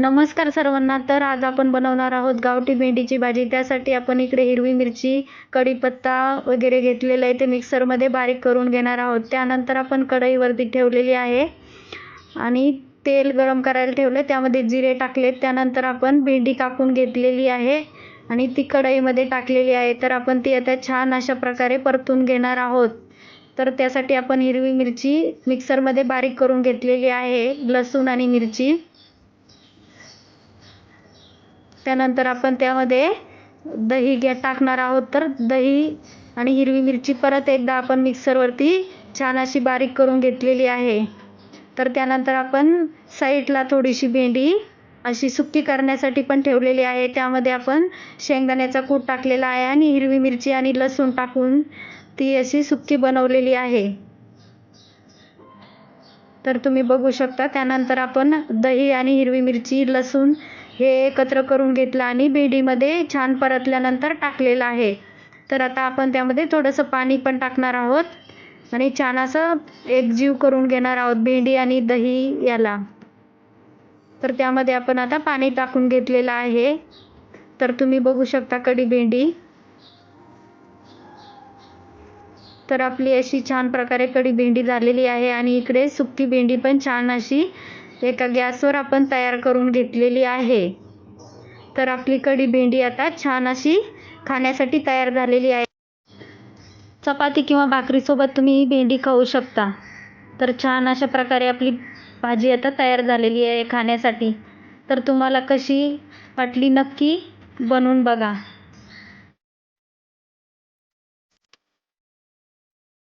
नमस्कार सर्वांना. तर आज आपण बनवणार आहोत गावठी भेंडीची भाजी. त्यासाठी आपण इकडे हिरवी मिरची कढीपत्ता वगैरे घेतलेलं आहे. ते मिक्सरमध्ये बारीक करून घेणार आहोत. त्यानंतर आपण कढईवरती ठेवलेली आहे. आणि तेल गरम करायला ठेवलं त्यामध्ये जिरे टाकले त्यानंतर आपण भेंडी कापून घेतलेली आहे. आणि ती कढईमध्ये टाकलेली आहे. तर आपण ती आता छान अशा प्रकारे परतून घेणार आहोत. तर त्यासाठी आपण हिरवी मिरची मिक्सरमध्ये बारीक करून घेतलेली आहे. लसूण आणि मिरची. त्यानंतर आपण त्यामध्ये दही घ्या टाकणार आहोत तर दही आणि हिरवी मिरची परत एकदा आपण मिक्सरवरती छान अशी बारीक करून घेतलेली आहे. तर त्यानंतर आपण साईडला थोडीशी भेंडी अशी सुक्की करण्यासाठी पण ठेवलेली आहे. त्यामध्ये आपण शेंगदाण्याचा कूट टाकलेला आहे आणि हिरवी मिरची आणि लसूण टाकून ती अशी सुक्की बनवलेली आहे. तर तुम्ही बघू शकता त्यानंतर आपण दही आणि हिरवी मिरची लसूण हे एकत्र करून घेतलं आणि भेंडीमध्ये छान परतल्यानंतर टाकलेलं आहे. तर आता आपण त्यामध्ये थोडंसं पाणी पण टाकणार आहोत. आणि छान असं एकजीव करून घेणार आहोत भेंडी आणि दही याला. तर त्यामध्ये आपण आता पाणी टाकून घेतलेलं आहे. तर तुम्ही बघू शकता कडी भेंडी. तर आपली अशी छान प्रकारे कढी भेंडी झालेली आहे आणि इकडे सुकी भेंडी पण छान अशी एका गॅसवर आपण तयार करून घेतलेली आहे. तर आपली कढी भेंडी आता छान अशी खाण्यासाठी तयार झालेली आहे. चपाती किंवा भाकरीसोबत तुम्ही ही भेंडी खाऊ शकता. तर छान अशा प्रकारे आपली भाजी आता तयार झालेली आहे खाण्यासाठी. तर तुम्हाला कशी वाटली नक्की बनवून बघा.